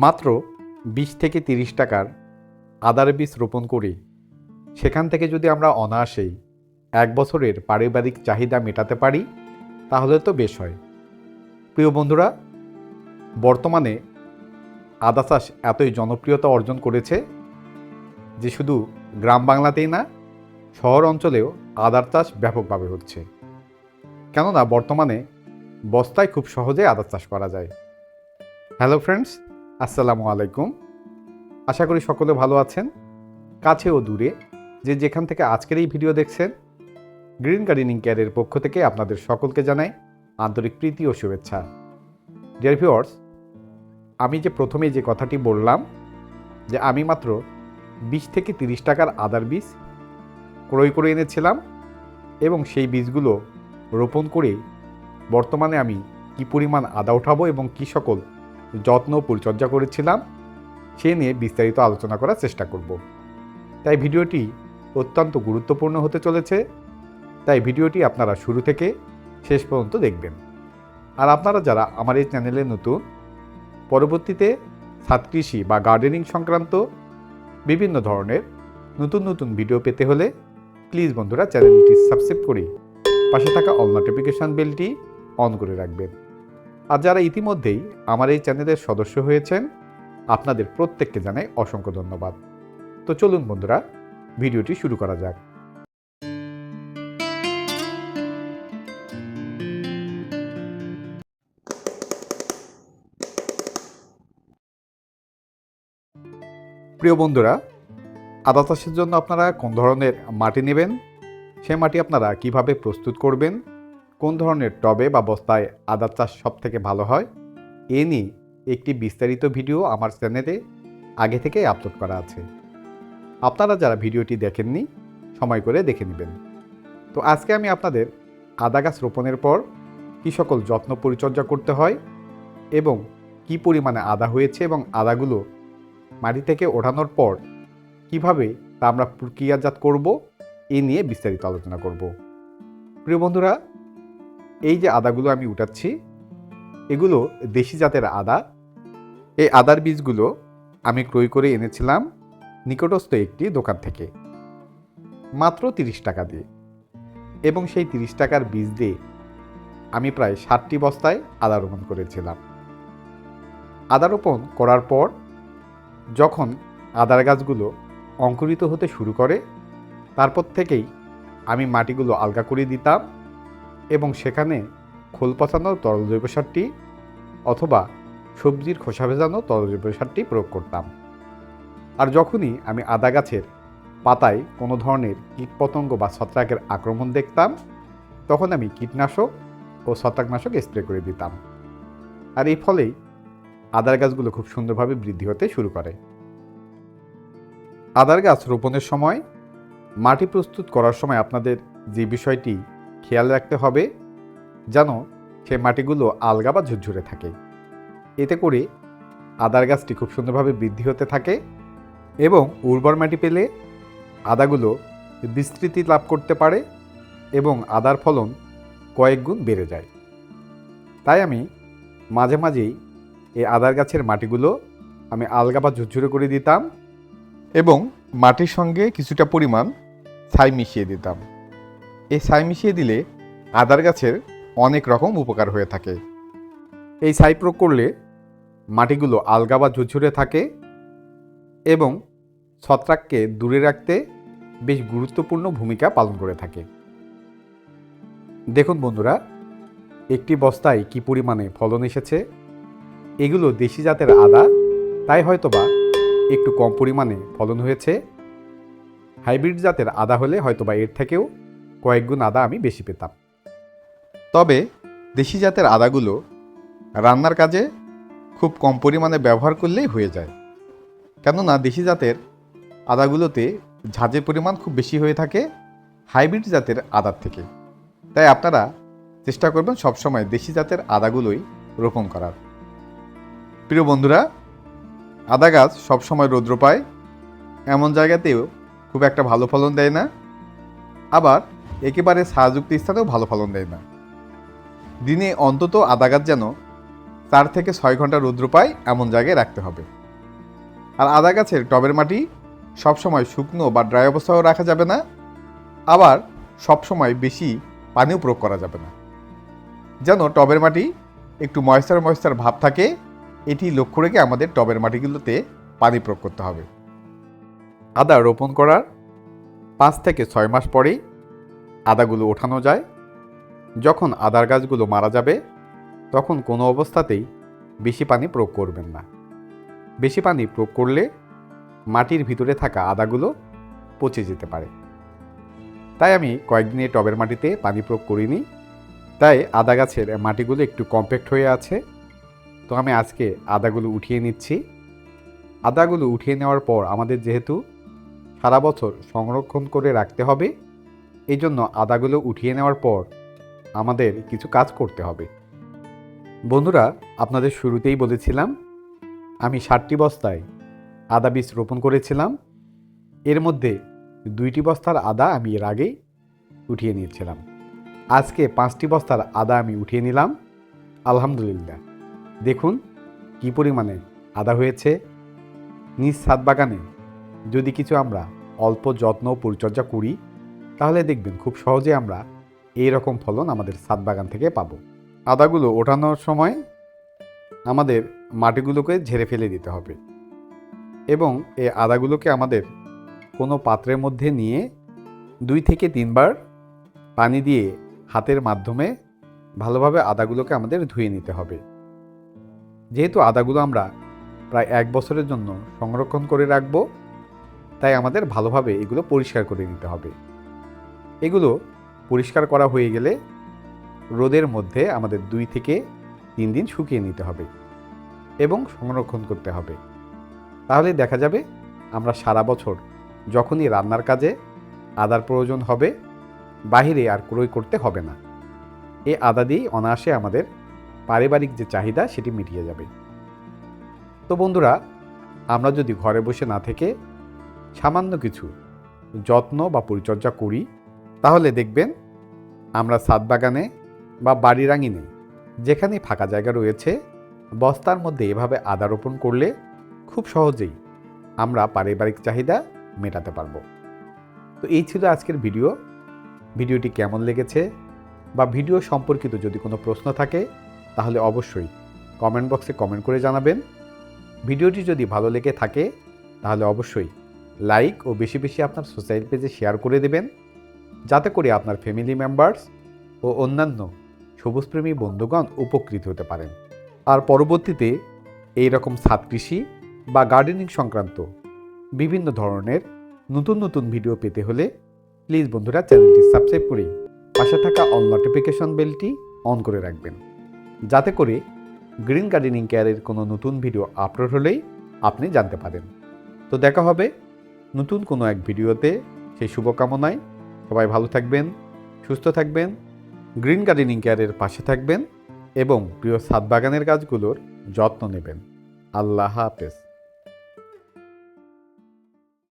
মাত্র বিশ থেকে তিরিশ টাকার আদার বীজ রোপণ করে। সেখান থেকে যদি আমরা অনায়াসেই এক বছরের পারিবারিক চাহিদা মেটাতে পারি, তাহলে তো বেশ হয়। প্রিয় বন্ধুরা, বর্তমানে আদা চাষ এতই জনপ্রিয়তা অর্জন করেছে যে শুধু গ্রাম বাংলাতেই না, শহর অঞ্চলেও আদার চাষ ব্যাপকভাবে হচ্ছে। কেননা বর্তমানে বস্তায় খুব সহজে আদার চাষ করা যায়। হ্যালো ফ্রেন্ডস আসসালামু আলাইকুম। আশা করি সকলে ভালো আছেন। কাছে ও দূরে যে যেখান থেকে আজকের এই ভিডিও দেখছেন, গ্রিন গার্ডেনিং কেয়ারের পক্ষ থেকে আপনাদের সকলকে জানাই আন্তরিক প্রীতি ও শুভেচ্ছা। ডিয়ার ভিওর্স আমি যে প্রথমে যে কথাটি বললাম, যে আমি মাত্র বিশ থেকে তিরিশ টাকার আদার বীজ ক্রয় করে এনেছিলাম এবং সেই বীজগুলো রোপণ করে বর্তমানে আমি কি পরিমাণ আদা উঠাবো এবং কি সকল যত্ন পরিচর্যা করেছিলাম, সে নিয়ে বিস্তারিত আলোচনা করার চেষ্টা করব। তাই ভিডিওটি অত্যন্ত গুরুত্বপূর্ণ হতে চলেছে। তাই ভিডিওটি আপনারা শুরু থেকে শেষ পর্যন্ত দেখবেন। আর আপনারা যারা আমার এই চ্যানেলে নতুন, পরবর্তীতে ছাদ কৃষি বা গার্ডেনিং সংক্রান্ত বিভিন্ন ধরনের নতুন নতুন ভিডিও পেতে হলে প্লিজ বন্ধুরা চ্যানেলটি সাবস্ক্রাইব করে পাশে থাকা অল নোটিফিকেশান বেলটি অন করে রাখবেন। আর যারা ইতিমধ্যেই আমার এই চ্যানেলের সদস্য হয়েছেন, আপনাদের প্রত্যেককে জানাই অসংখ্য ধন্যবাদ। তো চলুন বন্ধুরা, ভিডিওটি শুরু করা যাক। প্রিয় বন্ধুরা আদা চাষের জন্য আপনারা কোন ধরনের মাটি নেবেন? সে মাটি আপনারা কীভাবে প্রস্তুত করবেন? কোন ধরনের টবে বা বস্তায় আদা চাষ সব থেকে ভালো হয়? এ নিয়ে একটি বিস্তারিত ভিডিও আমার চ্যানেলে আগে থেকেই আপলোড করা আছে। আপনারা যারা ভিডিওটি দেখেননি, সময় করে দেখে নেবেন। তো আজকে আমি আপনাদের আদা গাছ রোপণের পর কী সকল যত্ন পরিচর্যা করতে হয় এবং কি পরিমাণে আদা হয়েছে এবং আদাগুলো মাটি থেকে ওঠানোর পর কীভাবে তা আমরা প্রক্রিয়াজাত করব, এ নিয়ে বিস্তারিত আলোচনা করব। প্রিয় বন্ধুরা এই যে আদাগুলো আমি উঠাচ্ছি, এগুলো দেশি জাতের আদা। এই আদার বীজগুলো আমি ক্রয় করে এনেছিলাম নিকটস্থ একটি দোকান থেকে। মাত্র তিরিশ টাকা দিয়ে। এবং সেই তিরিশ টাকার বীজ দিয়ে আমি প্রায় ষাটটি বস্তায় আদা রোপণ করেছিলাম। আদা রোপণ করার পর যখন আদার গাছগুলো অঙ্কুরিত হতে শুরু করে, তারপর থেকেই আমি মাটিগুলো আলগা করে দিতাম। এবং সেখানে খোল পচানো তরল জৈব সারটি অথবা সবজির খোসা ভেজানো তরল জৈব সারটি প্রয়োগ করতাম। আর যখনই আমি আদা গাছের পাতায় কোনো ধরনের কীটপতঙ্গ বা ছত্রাকের আক্রমণ দেখতাম, তখন আমি কীটনাশক ও ছত্রাকনাশক স্প্রে করে দিতাম। আর এই ফলেই আদার গাছগুলো খুব সুন্দরভাবে বৃদ্ধি হতে শুরু করে। আদার গাছ রোপণের সময় মাটি প্রস্তুত করার সময় আপনাদের যে বিষয়টি খেয়াল রাখতে হবে যেন সে মাটিগুলো আলগা বা ঝুরঝুরে থাকে। এতে করে আদার গাছটি খুব সুন্দরভাবে বৃদ্ধি হতে থাকে এবং উর্বর মাটি পেলে আদাগুলো বিস্তৃতি লাভ করতে পারে এবং আদার ফলন কয়েক গুণ বেড়ে যায়। তাই আমি মাঝে মাঝেই এই আদার গাছের মাটিগুলো আমি আলগা বা ঝুরঝুরে করে দিতাম এবং মাটির সঙ্গে কিছুটা পরিমাণ ছাই মিশিয়ে দিতাম। এই ছাই মিশিয়ে দিলে আদার গাছের অনেক রকম উপকার হয়ে থাকে। এই ছাই প্রয়োগ করলে মাটিগুলো আলগা বা ঝুরঝুরে থাকে এবং ছত্রাককে দূরে রাখতে বেশ গুরুত্বপূর্ণ ভূমিকা পালন করে থাকে। দেখুন বন্ধুরা, একটি বস্তায় কি পরিমাণে ফলন এসেছে? এগুলো দেশি জাতের আদা, তাই হয়তোবা একটু কম পরিমাণে ফলন হয়েছে। হাইব্রিড জাতের আদা হলে হয়তোবা এর থেকেও কয়েক গুণ আদা আমি বেশি পেতাম। তবে দেশি জাতের আদাগুলো রান্নার কাজে খুব কম পরিমাণে ব্যবহার করলেই হয়ে যায়। কেননা দেশি জাতের আদাগুলোতে ঝাঁজের পরিমাণ খুব বেশি হয়ে থাকে হাইব্রিড জাতের আদার থেকে। তাই আপনারা চেষ্টা করবেন সবসময় দেশি জাতের আদাগুলোই রোপণ করার। প্রিয় বন্ধুরা, আদা গাছ সবসময় রৌদ্র পায়, এমন জায়গাতেও খুব একটা ভালো ফলন দেয় না। আবার একেবারে ছায়াযুক্ত স্থানেও ভালো ফলন দেয় না। দিনে অন্তত আদা গাছ যেন চার থেকে ছয় ঘণ্টা রৌদ্র পায় এমন জায়গায় রাখতে হবে। আর আদা গাছের টবের মাটি সবসময় শুকনো বা ড্রাই অবস্থাও রাখা যাবে না, আবার সবসময় বেশি পানিও প্রয়োগ করা যাবে না। যেন টবের মাটি একটু ময়েশ্চার ময়েশ্চার ভাব থাকে, এটি লক্ষ্য রেখে আমাদের টবের মাটিগুলোতে পানি প্রয়োগ করতে হবে। আদা রোপণ করার পাঁচ থেকে ছয় মাস পরেই আদাগুলো ওঠানো যায়। যখন আদার গাছগুলো মারা যাবে, তখন কোনো অবস্থাতেই বেশি পানি প্রয়োগ করবেন না। বেশি পানি প্রয়োগ করলে মাটির ভিতরে থাকা আদাগুলো পচে যেতে পারে। তাই আমি কয়েকদিন টবের মাটিতে পানি প্রয়োগ করিনি। তাই আদা গাছের মাটিগুলো একটু কম্প্যাক্ট হয়ে আছে। তো আমি আজকে আদাগুলো উঠিয়ে নিচ্ছি। আদাগুলো উঠিয়ে নেওয়ার পর আমাদের যেহেতু সারা বছর সংরক্ষণ করে রাখতে হবে এই জন্য আদাগুলো উঠিয়ে নেওয়ার পর আমাদের কিছু কাজ করতে হবে। বন্ধুরা, আপনাদের শুরুতেই বলেছিলাম, আমি ষাটটি বস্তায় আদা বীজ রোপণ করেছিলাম। এর মধ্যে দুইটি বস্তার আদা আমি এর আগেই উঠিয়ে নিয়েছিলাম। আজকে পাঁচটি বস্তার আদা আমি উঠিয়ে নিলাম। আলহামদুলিল্লাহ। দেখুন কি পরিমাণে আদা হয়েছে। নিজ ছাদ বাগানে যদি কিছু আমরা অল্প যত্ন পরিচর্যা করি তাহলে দেখবেন খুব সহজে আমরা এই রকম ফলন আমাদের ছাদ বাগান থেকে পাবো। আদাগুলো ওঠানোর সময় আমাদের মাটিগুলোকে ঝেড়ে ফেলে দিতে হবে এবং এই আদাগুলোকে আমাদের কোনো পাত্রের মধ্যে নিয়ে দুই থেকে তিনবার পানি দিয়ে হাতের মাধ্যমে ভালোভাবে আদাগুলোকে আমাদের ধুয়ে নিতে হবে। যেহেতু আদাগুলো আমরা প্রায় এক বছরের জন্য সংরক্ষণ করে রাখব, তাই আমাদের ভালোভাবে এগুলো পরিষ্কার করে নিতে হবে। এগুলো পরিষ্কার করা হয়ে গেলে রোদের মধ্যে আমাদের দুই থেকে তিন দিন শুকিয়ে নিতে হবে এবং সংরক্ষণ করতে হবে। তাহলে দেখা যাবে আমরা সারা বছর যখনই রান্নার কাজে আদার প্রয়োজন হবে, বাহিরে আর ক্রয় করতে হবে না। এই আদা দিয়েই অনায়াসে আমাদের পারিবারিক যে চাহিদা সেটি মিটিয়ে যাবে। তো বন্ধুরা, আমরা যদি ঘরে বসে না থেকে সামান্য কিছু যত্ন বা পরিচর্যা করি তাহলে দেখবেন আমরা ছাদ বাগানে বা বাড়ির আঙিনে যেখানে ফাঁকা জায়গা রয়েছে, বস্তার মধ্যে এভাবে আদা রোপণ করলে খুব সহজেই আমরা পারিবারিক চাহিদা মেটাতে পারব। তো এই ছিল আজকের ভিডিও। ভিডিওটি কেমন লেগেছে বা ভিডিও সম্পর্কিত যদি কোনো প্রশ্ন থাকে, তাহলে অবশ্যই কমেন্ট বক্সে কমেন্ট করে জানাবেন। ভিডিওটি যদি ভালো লেগে থাকে, তাহলে অবশ্যই লাইক ও বেশি বেশি আপনার সোশ্যাল পেজে শেয়ার করে দেবেন। যাতে করে আপনার ফ্যামিলি মেম্বার্স ও অন্যান্য সবুজপ্রেমী বন্ধুগণ উপকৃত হতে পারেন। আর পরবর্তীতে এই রকম ছাদ কৃষি বা গার্ডেনিং সংক্রান্ত বিভিন্ন ধরনের নতুন নতুন ভিডিও পেতে হলে প্লিজ বন্ধুরা চ্যানেলটি সাবস্ক্রাইব করে পাশে থাকা অল নোটিফিকেশন বেলটি অন করে রাখবেন। যাতে করে গ্রিন গার্ডেনিং কেয়ারের কোনো নতুন ভিডিও আপলোড হলেই আপনি জানতে পারেন। তো দেখা হবে নতুন কোনো এক ভিডিওতে সেই শুভকামনায় সবাই ভালো থাকবেন, সুস্থ থাকবেন, গ্রিন গার্ডেনিং কেয়ারের পাশে থাকবেন এবং প্রিয় সাত বাগানের গাছগুলোর যত্ন নেবেন। আল্লাহ হাফেজ।